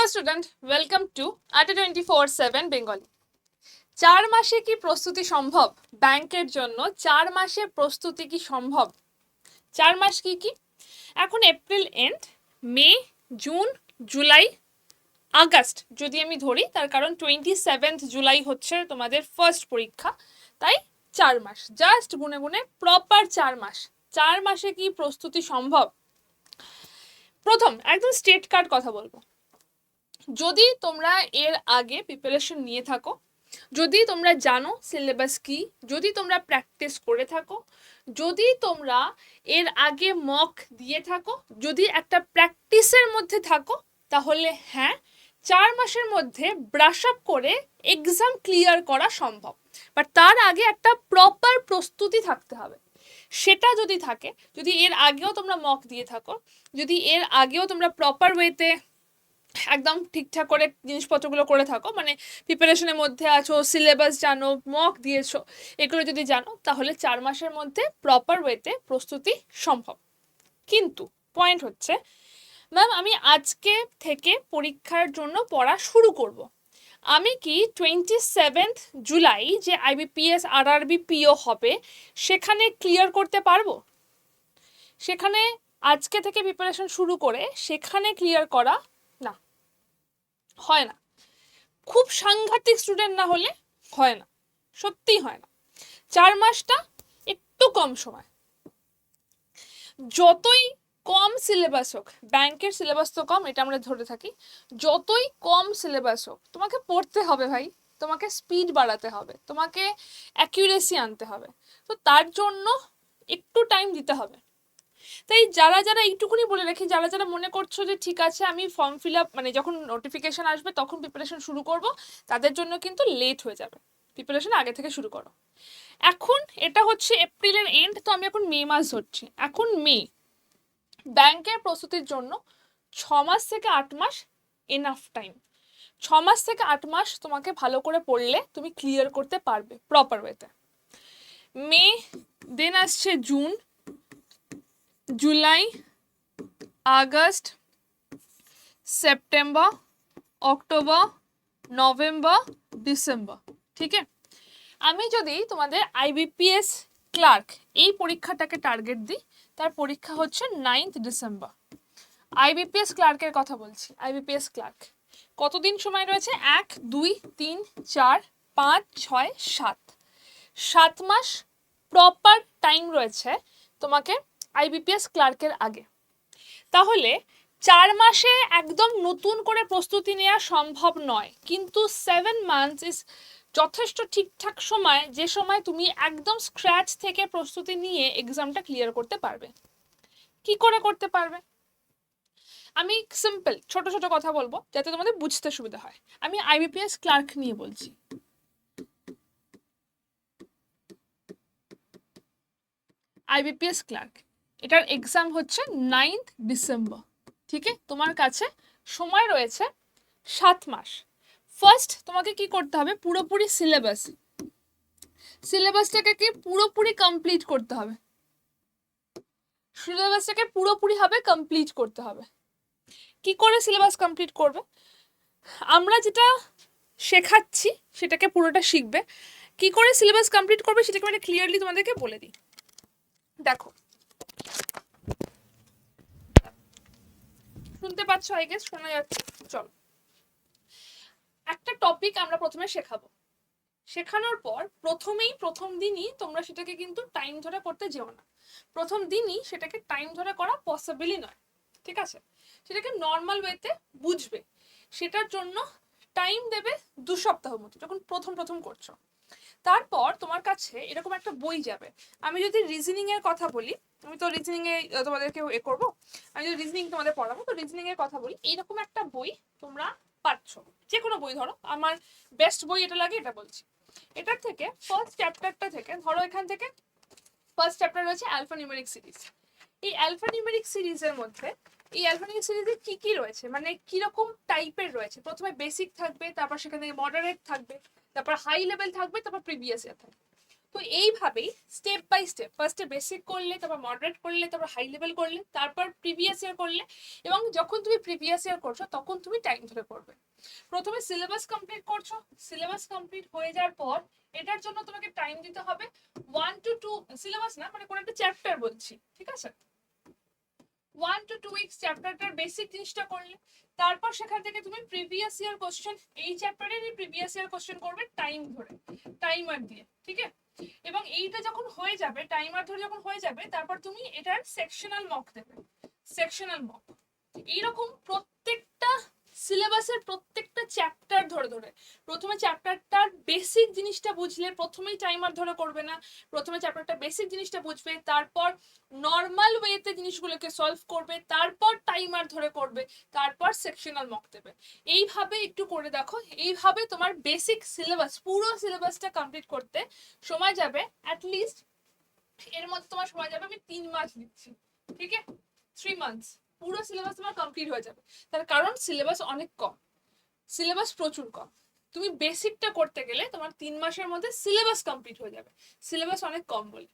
Hello student welcome to Adda twenty four seven Bengali চার মাসে কি প্রস্তুতি সম্ভব? ব্যাংকের জন্য চার মাসে প্রস্তুতি কি সম্ভব? চার মাস কি কি? এখন April and May June July August যদি আমি ধরি, তার কারণ টোয়েন্টি সেভেন্থ জুলাই হচ্ছে তোমাদের ফার্স্ট পরীক্ষা। তাই চার মাস। জাস্ট গুনে গুনে প্রপার চার মাস। চার মাসে কি প্রস্তুতি সম্ভব? প্রথম, একদম স্টেট কার্ড কথা বলব। যদি তোমরা এর আগে প্রিপারেশন নিয়ে থাকো, যদি তোমরা জানো সিলেবাস কি, যদি তোমরা প্র্যাকটিস করে থাকো, যদি তোমরা এর আগে মক দিয়ে থাকো, যদি একটা প্র্যাকটিসের মধ্যে থাকো, তাহলে হ্যাঁ চার মাসের মধ্যে ব্রাশ আপ করে এক্সাম ক্লিয়ার করা সম্ভব। বাট তার আগে একটা প্রপার প্রস্তুতি থাকতে হবে। সেটা যদি থাকে, যদি এর আগেও তোমরা মক দিয়ে থাকো, যদি এর আগেও তোমরা প্রপার ওয়েতে একদম ঠিকঠাক করে জিনিসপত্রগুলো করে থাকো। মানে প্রিপারেশনের মধ্যে আছো সিলেবাস জানো মক দিয়েছ, এগুলো যদি জানো, তাহলে চার মাসের মধ্যে প্রপার ওয়েতে প্রস্তুতি সম্ভব। কিন্তু পয়েন্ট হচ্ছে ম্যাম আমি আজকে থেকে পরীক্ষার জন্য পড়া শুরু করব। আমি কি টোয়েন্টি সেভেন্থ জুলাই যে আইবিপিএস আর আরবি পিও হবে, সেখানে ক্লিয়ার করতে পারব? সেখানে আজকে থেকে প্রিপারেশন শুরু করে সেখানে ক্লিয়ার করা হয় না। খুব সাংঘাতিক স্টুডেন্ট না হলে হয় না। সত্যিই হয় না। চার মাসটা একটু কম সময়। যতই কম সিলেবাস হোক, ব্যাংকের সিলেবাস তো কম, এটা আমরা ধরে থাকি, যতই কম সিলেবাস হোক, তোমাকে পড়তে হবে ভাই। তোমাকে স্পিড বাড়াতে হবে। তোমাকে অ্যাকিউরেসি আনতে হবে। তো তার জন্য একটু টাইম দিতে হবে। তাই যারা যারা এইটুকুনি বলে রাখি, যারা যারা মনে করছ যে ঠিক আছে, আমি ফর্ম ফিল আপ মানে যখন নোটিফিকেশন আসবে তখন প্রিপারেশন শুরু করব, তাদের জন্য কিন্তু লেট হয়ে যাবে। প্রিপারেশন আগে থেকে শুরু করো। এখন এটা হচ্ছে এপ্রিলের এন্ড তো আমি এখন মে মাস ধরছি। এখন মে ব্যাংকের প্রস্তুতির জন্য ছ মাস থেকে আট মাস এনাফ টাইম ছ মাস থেকে আট মাস তোমাকে ভালো করে পড়লে তুমি ক্লিয়ার করতে পারবে প্রপার ওয়েতে মে দেন আসছে June July, August, September, October, November, December. ঠিক আছে? আমি যদি তোমাদের আইবিপিএস ক্লার্ক এই পরীক্ষাটাকে টার্গেট দিই, তার পরীক্ষা হচ্ছে নাইন্থ ডিসেম্বর। আইবিপিএস ক্লার্কের কথা বলছি আইবিপিএস ক্লার্ক। কতদিন সময় রয়েছে? এক, দুই, তিন, চার, পাঁচ, ছয়, সাত। সাত মাস প্রপার টাইম রয়েছে তোমাকে আইবিপিএস ক্লার্কের আগে। তাহলে চার মাসে একদম নতুন করে প্রস্তুতি নেওয়া সম্ভব নয়, কিন্তু সেভেন মান্থস ইজ যথেষ্ট ঠিকঠাক সময়, যে সময় তুমি একদম স্ক্র্যাচ থেকে প্রস্তুতি নিয়ে এক্সামটা ক্লিয়ার করতে পারবে। কি করে করতে পারবে? আমি সিম্পল ছোট ছোট কথা বলব, যাতে তোমাদের বুঝতে সুবিধা হয়। আমি আইবিপিএস ক্লার্ক নিয়ে বলছি। IBPS clerk. এটার এক্সাম হচ্ছে নাইন্থ ডিসেম্বর ঠিক আছে তোমার কাছে সময় রয়েছে সাত মাস। ফার্স্ট তোমাকে কি করতে হবে? পুরোপুরি সিলেবাস সিলেবাসটাকে কি পুরোপুরি কমপ্লিট করতে হবে? সিলেবাসটাকে পুরোপুরি হবে কমপ্লিট করতে হবে। কি করে সিলেবাস কমপ্লিট করবে? আমরা যেটা শেখাচ্ছি সেটাকে পুরোটা শিখবে। কি করে সিলেবাস কমপ্লিট করবে সেটাকে মানে ক্লিয়ারলি তোমাদেরকে বলে দিই। দেখো শুনতে পাচ্ছ আই গেস শোনা যাচ্ছে। চলো। একটা টপিক আমরা প্রথমে শেখাবো। শেখানোর পর প্রথমেই প্রথম দিনই তোমরা সেটাকে কিন্তু টাইম ধরে করতে যেও না। প্রথম দিনই সেটাকে টাইম ধরে করা পসিবলই নয়। ঠিক আছে? সেটাকে নর্মাল ওয়েতে বুঝবে। সেটার জন্য টাইম দেবে দু সপ্তাহ মতো, যখন প্রথম প্রথম করছ। তারপর তোমার কাছে এরকম একটা বই যাবে। আমি যদি রিজনিং এর কথা বলি, আমি তো রিজনিং এ তোমাদেরকে এ করব। আমি যদি রিজনিং তোমাদের পড়াবো, তো রিজনিং এর কথা বলি, এইরকম একটা বই তোমরা পাচ্ছ যে কোনো বই ধরো, আমার বেস্ট বই এটা লাগে, এটা বলছি। এটার থেকে ফার্স্ট চ্যাপ্টারটা থেকে, ধরো এখান থেকে ফার্স্ট চ্যাপ্টার রয়েছে অ্যালফা নিউমেরিক সিরিজ এই অ্যালফা নিউমেরিক সিরিজের মধ্যে, এই অ্যালফা নিউমেরিক সিরিজে কি কি রয়েছে? মানে কীরকম টাইপের রয়েছে? প্রথমে বেসিক থাকবে, তারপর সেখান থেকে মডারেট থাকবে। তারপর হাই লেভেল থাকবে, তারপর প্রিভিয়াস ইয়ার থাকবে। তো এইভাবেই স্টেপ বাই স্টেপ ফার্স্টে বেসিক করলে, তারপর মডারেট করলে, তারপর হাই লেভেল করলে, তারপর প্রিভিয়াস ইয়ার করলে এবং যখন তুমি প্রিভিয়াস ইয়ার করছ, তখন তুমি টাইম ধরে করবে প্রথমে সিলেবাস কমপ্লিট করছ সিলেবাস কমপ্লিট হয়ে যাওয়ার পর এটার জন্য তোমাকে টাইম দিতে হবে ওয়ান টু টু সিলেবাস না মানে কোনো একটা চ্যাপ্টার বলছি, ঠিক আছে? ওয়ান টু টু উইকস চ্যাপ্টারটার বেসিক জিনিসটা করলে, তারপর সেখান থেকে তুমি প্রিভিয়াস ইয়ার কোশ্চেন এই চ্যাপ্টারেরই প্রিভিয়াস ইয়ার কোশ্চেন করবে টাইম ধরে টাইমার দিয়ে, ঠিক আছে? এবং এইটা যখন হয়ে যাবে টাইমার ধরে যখন হয়ে যাবে, তারপর তুমি এটার সেকশনাল মক দেবে সেকশনাল মক এইরকম প্রত্যেকটা সিলেবাসের প্রত্যেকটা চ্যাপ্টার ধরে ধরে। প্রথমে চ্যাপ্টারটার বেসিক জিনিসটা বুঝলে প্রথমেই টাইমার ধরে করবে না। প্রথমে চ্যাপ্টারটা বেসিক জিনিসটা বুঝবে, তারপর নর্মাল ওয়েতে জিনিসগুলোকে সলভ করবে, তারপর টাইমার ধরে করবে, তারপর সেকশনাল মক দেবে। এইভাবে একটু করে দেখো, এইভাবে তোমার বেসিক সিলেবাস পুরো সিলেবাসটা কমপ্লিট করতে সময় যাবে অ্যাটলিস্ট এর মধ্যে তোমার সময় যাবে আমি তিন মাস দিচ্ছি, ঠিক আছে? থ্রি মান্থস পুরো সিলেবাস তোমার কমপ্লিট হয়ে যাবে। তার কারণ সিলেবাস অনেক কম। সিলেবাস প্রচুর কম। তুমি বেসিকটা করতে গেলে তোমার তিন মাসের মধ্যে সিলেবাস কমপ্লিট হয়ে যাবে। সিলেবাস অনেক কম বলে।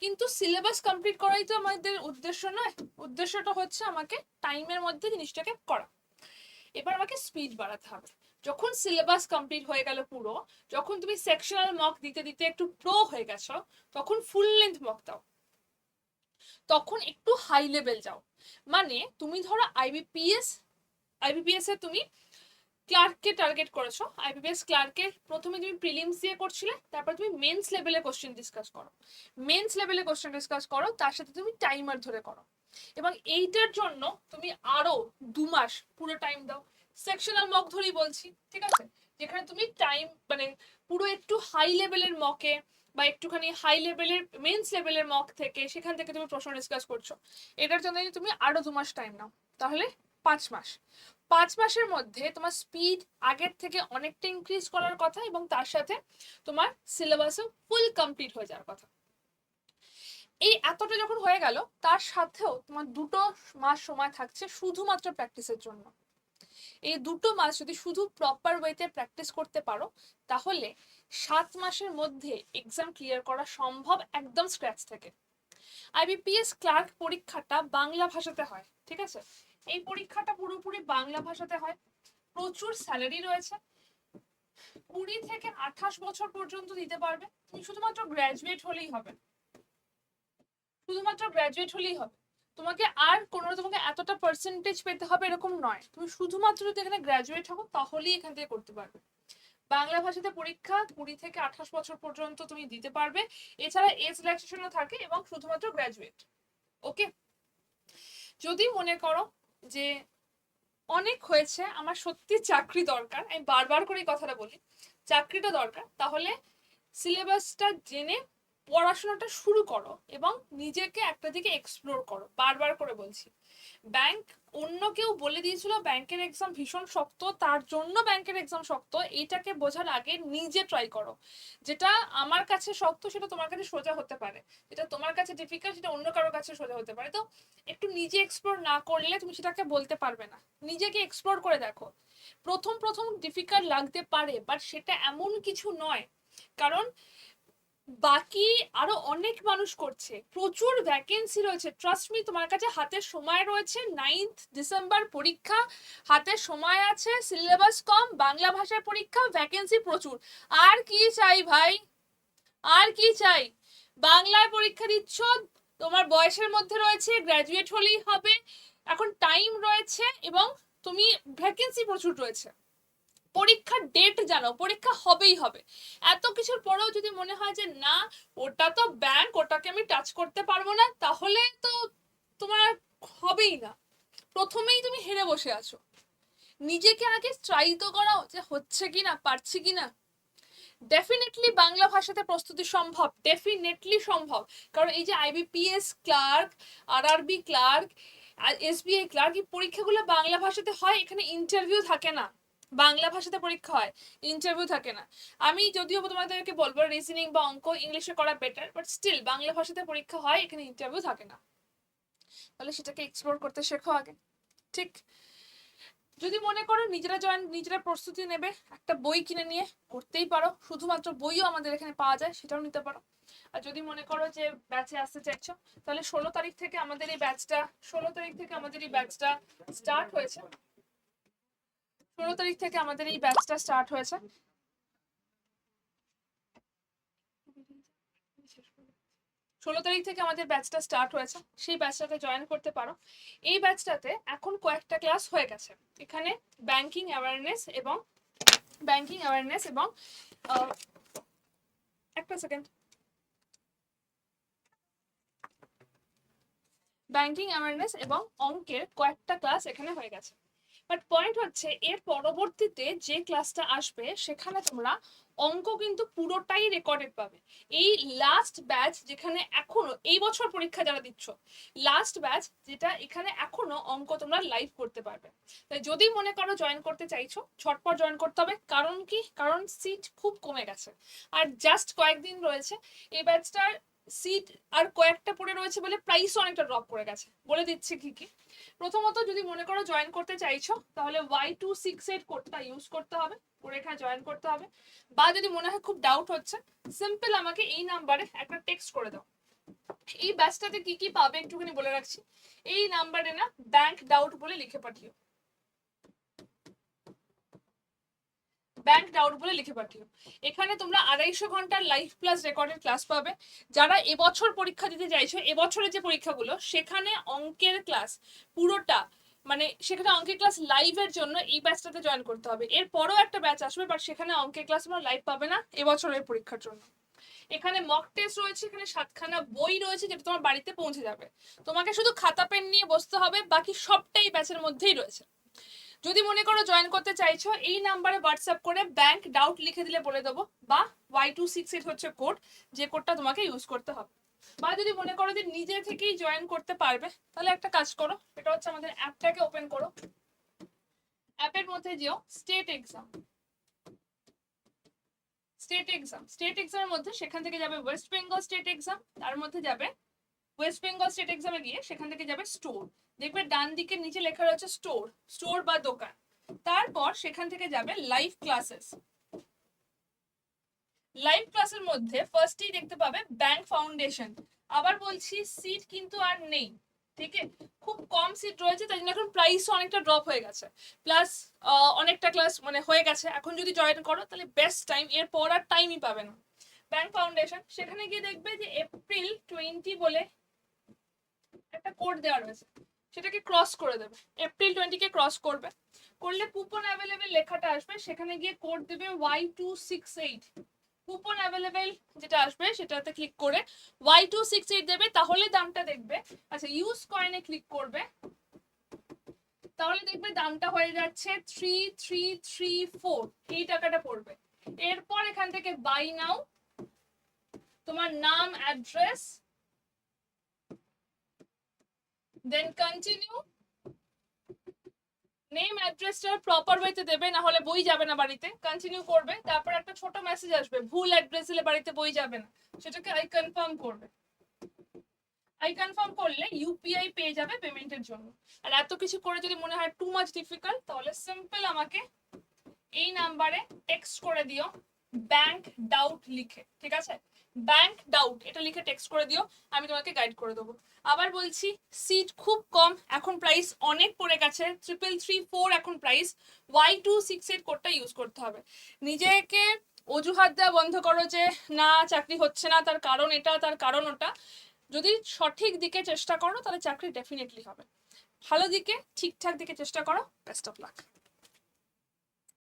কিন্তু সিলেবাস কমপ্লিট করাই তো আমাদের উদ্দেশ্য নয়। উদ্দেশ্যটা হচ্ছে আমাকে টাইমের মধ্যে জিনিসটাকে করা। এবার আমাকে স্পিড বাড়াতে হবে। যখন সিলেবাস কমপ্লিট হয়ে গেল পুরো, যখন তুমি সেকশনাল মক দিতে দিতে একটু প্রো হয়ে গেছো, তখন ফুল লেন্থ মক দাও। তখন একটু হাই লেভেল যাও। মানে তুমি ধরো আইবিপিএস আইবিপিএস এ তুমি ক্লার্ককে টার্গেট করেছ। আইবিপিএস ক্লার্কের প্রথমে তুমি প্রিলিমস দিয়ে করছিলে, তারপর তুমি মেন্স লেভেলে কোশ্চেন ডিসকাস করো। মেন্স লেভেলে কোশ্চেন ডিসকাস করো, তার সাথে তুমি টাইমার ধরে করো। এবং এইটার জন্য তুমি আরও দু মাস পুরো টাইম দাও। সেকশনাল মক ধরেই বলছি, ঠিক আছে? যেখানে তুমি টাইম মানে পুরো একটু হাই লেভেলের মকে বা একটুখানি হাই লেভেলের মেন্স লেভেলের মক থেকে সেখান থেকে তুমি প্রশ্ন ডিসকাস করছ। এটার জন্য তুমি আরও দু মাস টাইম নাও। তাহলে পাঁচ মাস। পাঁচ মাসের মধ্যে তোমার স্পিড আগের থেকে অনেকটা ইনক্রিজ করার কথা এবং তার সাথে তোমার সিলেবাসও ফুল কমপ্লিট হয়ে যাওয়ার কথা। এই এতটা যখন হয়ে গেল, তার সাথেও তোমার দুটো মাস সময় থাকছে শুধুমাত্র প্র্যাকটিসের জন্য। এই দুটো মাস যদি শুধু প্রপার ওয়েতে প্র্যাকটিস করতে পারো, তাহলে সাত মাসের মধ্যে এক্সাম ক্লিয়ার করা সম্ভব একদম স্ক্র্যাচ থেকে। আইবিপিএস ক্লার্ক পরীক্ষাটা বাংলা ভাষাতে হয়, ঠিক আছে? এই পরীক্ষাটা পুরোপুরি বাংলা ভাষাতে হয়। প্রচুর স্যালারি রয়েছে। কুড়ি থেকে আঠাশ বছর পর্যন্ত দিতে পারবে। তুমি শুধুমাত্র গ্র্যাজুয়েট হলেই হবে। শুধুমাত্র গ্র্যাজুয়েট হলেই হবে। তোমাকে আর কোনো তোমাকে এতটা পার্সেন্টেজ পেতে হবে এরকম নয়। তুমি শুধুমাত্র যদি এখানে গ্র্যাজুয়েট হব তাহলেই এখান থেকে করতে পারবে। বাংলা ভাষাতে পরীক্ষা কুড়ি থেকে আঠাশ বছর পর্যন্ত তুমি দিতে পারবে। এছাড়া এজ রিল্যাক্সেশনও থাকে এবং শুধুমাত্র গ্র্যাজুয়েট ওকে যদি মনে করো যে অনেক হয়েছে, আমার সত্যি চাকরি দরকার, আমি বারবার করে এই কথাটা বলি, চাকরিটা দরকার, তাহলে সিলেবাসটা জেনে পড়াশোনাটা শুরু করো এবং নিজেকে একটা দিকে এক্সপ্লোর করো। বারবার করে বলছি ব্যাংক অন্য কেউ বলে দিয়েছিল ব্যাংকের এক্সাম ভীষণ শক্ত, তার জন্য ব্যাংকের এক্সাম শক্ত এটাকে বোঝার আগে নিজে ট্রাই করো। যেটা আমার কাছে শক্ত, সেটা তোমার কাছে সোজা হতে পারে। যেটা তোমার কাছে ডিফিকাল্ট সেটা অন্য কারোর কাছে সোজা হতে পারে। তো একটু নিজে এক্সপ্লোর না করলে তুমি সেটাকে বলতে পারবে না। নিজেকে এক্সপ্লোর করে দেখো। প্রথম প্রথম ডিফিকাল্ট লাগতে পারে বাট সেটা এমন কিছু নয়। কারণ বাকি আরও অনেক মানুষ করছে। প্রচুর ভ্যাকেন্সি রয়েছে। ট্রাস্ট মি তোমার কাছে হাতের সময় রয়েছে। নাইন্থ ডিসেম্বর পরীক্ষা, হাতের সময় আছে সিলেবাস কম, বাংলা ভাষার পরীক্ষা ভ্যাকেন্সি প্রচুর। আর কি চাই ভাই? আর কি চাই? বাংলায় পরীক্ষা দিচ্ছ, তোমার বয়সের মধ্যে রয়েছে গ্র্যাজুয়েট হলেই হবে। এখন টাইম রয়েছে এবং তুমি ভ্যাকেন্সি প্রচুর রয়েছে। পরীক্ষার ডেট জানো, পরীক্ষা হবেই হবে। এত কিছুর পরেও যদি মনে হয় যে না, ওটা তো ব্যাংক ওটাকে আমি টাচ করতে পারব না, তাহলে তো তোমার হবেই না। প্রথমেই তুমি হেরে বসে আছো। নিজেকে আগে ট্রাই তো করাও যে হচ্ছে কি না, পারছি কি না। ডেফিনেটলি বাংলা ভাষাতে প্রস্তুতি সম্ভব ডেফিনেটলি সম্ভব। কারণ এই যে আইবিপিএস ক্লার্ক আর আরবি ক্লার্ক আর এসবিআই ক্লার্ক এই পরীক্ষাগুলো বাংলা ভাষাতে হয়, এখানে ইন্টারভিউ থাকে না। বাংলা ভাষাতে পরীক্ষা হয় ইন্টারভিউ থাকে না। আমি যদিও তোমাদেরকে বলব রিজনিং বা অঙ্ক ইংলিশে করা বেটার বাট স্টিল বাংলা ভাষাতে পরীক্ষা হয়, এখানে ইন্টারভিউ থাকে না। তাহলে সেটাকে এক্সপ্লোর করতে শেখো আগে। ঠিক? যদি মনে করো নিজেরা জয়েন নিজেরা প্রস্তুতি নেবে, একটা বই কিনে নিয়ে করতেই পারো, শুধুমাত্র বইও আমাদের এখানে পাওয়া যায়, সেটাও নিতে পারো। আর যদি মনে করো যে ব্যাচে আসতে চাইছো, তাহলে ষোলো তারিখ থেকে আমাদের এই ব্যাচটা ষোলো তারিখ থেকে আমাদের এই ব্যাচটা স্টার্ট হয়েছে। ষোলো তারিখ থেকে আমাদের এই ব্যাচটা স্টার্ট হয়েছে। ষোলো তারিখ থেকে আমাদের ব্যাচটা স্টার্ট হয়েছে। সেই ব্যাচটাতে জয়েন করতে পারো। এই ব্যাচটাতে এখন কয়েকটা ক্লাস হয়ে গেছে। এখানে ব্যাংকিং অ্যাওয়ারনেস এবং ব্যাংকিং অ্যাওয়ারনেস এবং একটা সেকেন্ড ব্যাংকিং অ্যাওয়ারনেস এবং অঙ্কের কয়েকটা ক্লাস এখানে হয়ে গেছে। বাট পয়েন্ট হচ্ছে, এর পরবর্তীতে যে ক্লাসটা আসবে, সেখানে তোমরা অঙ্ক কিন্তু পুরোটাই রেকর্ডেড পাবে। এই লাস্ট ব্যাচ যেখানে এখনও, এই বছর পরীক্ষা যারা দিচ্ছ লাস্ট ব্যাচ যেটা এখানে এখনও অঙ্ক তোমরা লাইভ করতে পারবে। তাই যদি মনে করো জয়েন করতে চাইছো, ছটপট জয়েন করতে হবে। কারণ কি? কারণ সিট খুব কমে গেছে। আর জাস্ট কয়েকদিন রয়েছে। এই ব্যাচটার সিট আর কয়েকটা পড়ে রয়েছে বলে প্রাইসও অনেকটা ড্রপ করে গেছে। বলে দিচ্ছে কি কি। প্রথমত যদি মনে করো জয়েন করতে চাইছো, তাহলে ওয়াই টু সিক্স এইট কোডটা ইউজ করতে হবে করে এখানে জয়েন করতে হবে। বা যদি মনে হয় খুব ডাউট হচ্ছে সিম্পল আমাকে এই নাম্বারে একটা টেক্সট করে দাও। এই ব্যাচটাতে কি কি পাবে একটুখানি বলে রাখছি। এই নাম্বারে না ব্যাংক ডাউট বলে লিখে পাঠিও। ব্যাংক ডাউট বলে লিখে পাঠিও। এখানে তোমরা আড়াইশো ঘণ্টার লাইভ প্লাস রেকর্ডেড ক্লাস পাবে। যারা এবছর পরীক্ষা দিতে চাইছো, এবছরের যে পরীক্ষাগুলো, সেখানে অঙ্কের ক্লাস পুরোটা মানে সেখানে অঙ্কের ক্লাস লাইভের জন্য এই ব্যাচটাতে জয়েন করতে হবে। এরপরও একটা ব্যাচ আসবে বাট সেখানে অঙ্কের ক্লাস তোমরা লাইভ পাবে না এবছরের পরীক্ষার জন্য। এখানে মক টেস্ট রয়েছে, এখানে সাতখানা বই রয়েছে, যেটা তোমার বাড়িতে পৌঁছে যাবে। তোমাকে শুধু খাতা পেন নিয়ে বসতে হবে, বাকি সবটাই ব্যাচের মধ্যেই রয়েছে। যদি মনে করো জয়েন করতে চাইছো, এই নাম্বারে হোয়াটসঅ্যাপ করে ব্যাংক ডাউট লিখে দিলে বলে দেবো, বা ওয়াই টু সিক্স এইট হচ্ছে কোড যে কোডটা তোমাকে ইউজ করতে হবে। বা যদি মনে করো যে নিজে থেকেই জয়েন করতে পারবে, তাহলে একটা কাজ করো, এটা হচ্ছে আমাদের অ্যাপটাকে ওপেন করো। অ্যাপের মধ্যে যেও state exam state exam state এক্সামের মধ্যে সেখান থেকে যাবে ওয়েস্ট বেঙ্গল স্টেট এক্সাম তার মধ্যে যাবে ওয়েস্ট বেঙ্গল স্টেট এক্সামে গিয়ে সেখান থেকে যাবে স্টোর দেখবে ডান দিকের নিচে লেখা রয়েছে স্টোর স্টোর বা দোকান। তারপর সেখান থেকে যাবে লাইভ ক্লাসেস লাইভ ক্লাসের মধ্যে ফার্স্টেই দেখতে পাবে ব্যাংক ফাউন্ডেশন আবার বলছি সিট কিন্তু আর নেই, ঠিক খুব কম সিট রয়েছে, তাই জন্য এখন প্রাইসও অনেকটা ড্রপ হয়ে গেছে। প্লাস অনেকটা ক্লাস মানে হয়ে গেছে। এখন যদি জয়েন করো, তাহলে বেস্ট টাইম এরপর আর টাইমই পাবে না। ব্যাংক ফাউন্ডেশন সেখানে গিয়ে দেখবে যে এপ্রিল টোয়েন্টি বলে একটা কোড দেওয়া রয়েছে সেটাকে ক্রস করে দেবে। এপ্রিল টোয়েন্টিকে ক্রস করবে। করলে কুপন অ্যাভেলেবেল লেখাটা আসবে। সেখানে গিয়ে কোড দেবে Y two six eight coupon available যেটা আসবে, সেটাতে ক্লিক করে ওয়াই টু সিক্স এইট দেবে। তাহলে দামটা দেখবে। আচ্ছা ইউজ কয়েনে ক্লিক করবে। তাহলে দেখবে দামটা হয়ে যাচ্ছে থ্রি থ্রি থ্রি ফোর এই টাকাটা পড়বে। এরপর এখান থেকে বাই নাও তোমার নাম অ্যাড্রেস দেন কন্টিনিউ নেম অ্যাড্রেসটা প্রপার ওয়েতে দেবে না হলে বই যাবে না বাড়িতে। কন্টিনিউ করবে, তারপর একটা ছোট মেসেজ আসবে, ভুল অ্যাড্রেস দিলে বাড়িতে বই যাবে না। সেটাকে আই কনফার্ম করবে। আই কনফার্ম করলে ইউপিআই পেয়ে যাবে পেমেন্টের জন্য। আর এত কিছু করে যদি মনে হয় টু মাচ ডিফিকাল্ট তাহলে সিম্পল আমাকে এই নাম্বারে টেক্সট করে দিও। ব্যাংক ডাউট লিখে, ঠিক আছে? ব্যাংক ডাউট এটা লিখে টেক্সট করে দিও, আমি তোমাকে গাইড করে দেবো। আবার বলছি সিট খুব কম, এখন প্রাইস অনেক পড়ে গেছে ট্রিপল থ্রি ফোর এখন price Y two six eight কোডটা ইউজ করতে হবে। নিজেকে অজুহাত দেওয়া বন্ধ করো যে, না, চাকরি হচ্ছে না, তার কারণ এটা, তার কারণ ওটা। যদি সঠিক দিকে চেষ্টা করো, তাহলে চাকরি ডেফিনেটলি হবে। ভালো দিকে, ঠিকঠাক দিকে চেষ্টা করো বেস্ট অফ লাক